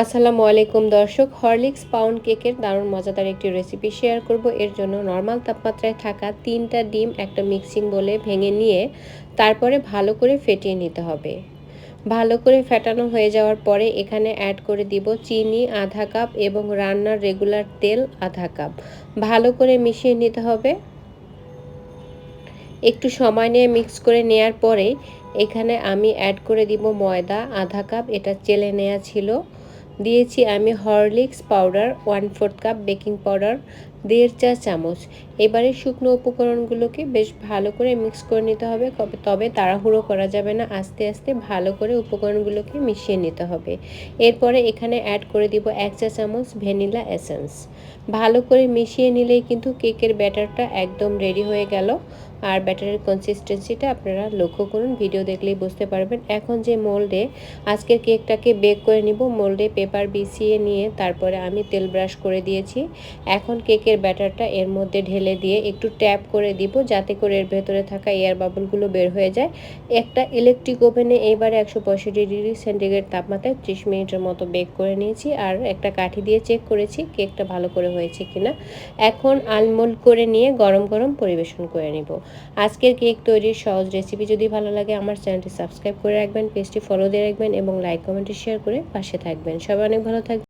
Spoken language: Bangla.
আসসালামু আলাইকুম দর্শক, হরলিক্স পাউন্ড কেকের দারুণ মজাদার একটি রেসিপি শেয়ার করব। এর জন্য নর্মাল তাপমাত্রায় থাকা তিনটা ডিম একটা মিক্সিং বলে ভেঙে নিয়ে তারপরে ভালো করে ফেটিয়ে নিতে হবে। ভালো করে ফেটানো হয়ে যাওয়ার পরে এখানে অ্যাড করে দিব চিনি আধা কাপ এবং রান্নার রেগুলার তেল আধা কাপ ভালো করে মিশিয়ে নিতে হবে। একটু সময় নিয়ে মিক্স করে নেয়ার পরে এখানে আমি অ্যাড করে দিব ময়দা আধা কাপ এটা চেলে নেওয়া ছিল। দিয়েছি আমি Horlicks powder, one fourth cup baking powder, দেড় চা চামচ। এবারে শুকনো উপকরণগুলোকে বেশ ভালো করে মিক্স করে নিতে হবে তবে তাড়াহুড়ো করা যাবে না। আস্তে আস্তে ভালো করে উপকরণগুলোকে মিশিয়ে নিতে হবে। এরপরে এখানে অ্যাড করে দিব এক চা চামচ ভ্যানিলা এসেন্স। ভালো করে মিশিয়ে নিলেই কিন্তু কেকের ব্যাটারটা একদম রেডি হয়ে গেল। আর ব্যাটারের কনসিস্টেন্সিটা আপনারা লক্ষ্য করুন ভিডিও দেখলেই বুঝতে পারবেন। এখন যে মোল্ডে আজকের কেকটাকে বেক করে নিব মোল্ডে পেপার বিছিয়ে নিয়ে তারপরে আমি তেল ব্রাশ করে দিয়েছি। এখন কেকের ব্যাটারটা এর মধ্যে ঢেলে দিয়ে একটু ট্যাপ করে দিব, যাতে করে এর ভেতরে থাকা এয়ার বাবলগুলো বের হয়ে যায়। একটা ইলেকট্রিক ওভেনে এবারে একশো পঁয়ষট্টি ডিগ্রি সেন্টিগ্রেড তাপমাত্রায় ত্রিশ মিনিটের মতো বেক করে নিয়েছি আর একটা কাঠি দিয়ে চেক করেছি কেকটা ভালো করে হয়েছে কিনা। এখন আলমোল্ড করে নিয়ে গরম গরম পরিবেশন করে নিব। আজকের কেক তৈরির সহজ রেসিপি যদি ভালো লাগে, আমার চ্যানেলটি সাবস্ক্রাইব করে রাখবেন পেজটি ফলো দিয়ে রাখবেন এবং লাইক কমেন্টে শেয়ার করে পাশে থাকবেন। সবাই অনেক ভালো থাকবেন।